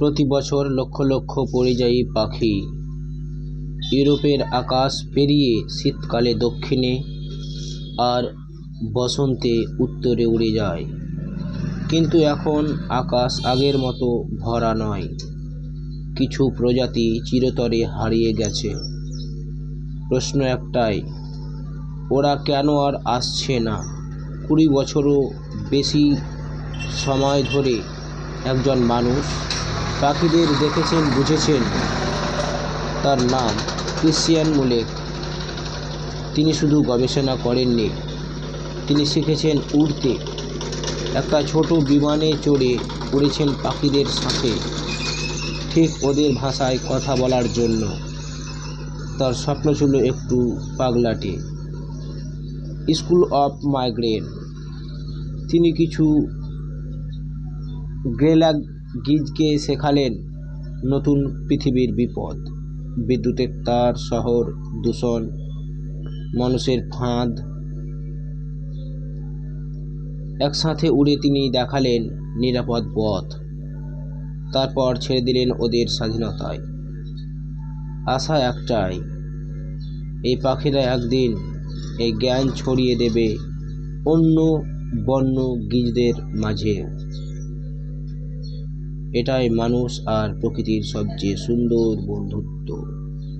প্রতি বছর লক্ষ লক্ষ পরিযায়ী পাখি ইউরোপের আকাশ পেরিয়ে শীতকালে দক্ষিণে আর বসন্তে উত্তরে উড়ে যায়। কিন্তু এখন আকাশ আগের মতো ভরা নয়। কিছু প্রজাতি চিরতরে হারিয়ে গেছে। প্রশ্ন একটাই, ওরা কেন আর আসছে না? কুড়ি বছরও বেশি সময় ধরে একজন মানুষ পাখিদের দেখেছেন, বুঝেছেন তার নাম ক্রিশ্চিয়ান মুলেক। তিনি শুধু গবেষণা করেননি, তিনি শিখেছেন উড়তে। একটা ছোট বিমানে চড়ে উড়েছেন পাখিদের সাথে, ঠিক ওদের ভাষায় কথা বলার জন্য। তার স্বপ্ন ছিল একটু পাগলাটে। School of migraine. তিনি কিছু গ্রেলা গিজকে শেখালেন নতুন পৃথিবীর বিপদ। বিদ্যুতের তার, শহর, দূষণ, মানুষের ফাঁদ। একসাথে উড়ে তিনি দেখালেন নিরাপদ পথ। তারপর ছেড়ে দিলেন ওদের স্বাধীনতায়। আশা একটাই, এই পাখিরা একদিন এই জ্ঞান ছড়িয়ে দেবে অন্য বন্য গিজদের মাঝে এটাই মানুষ আর প্রকৃতির সবচেয়ে সুন্দর বন্ধুত্ব।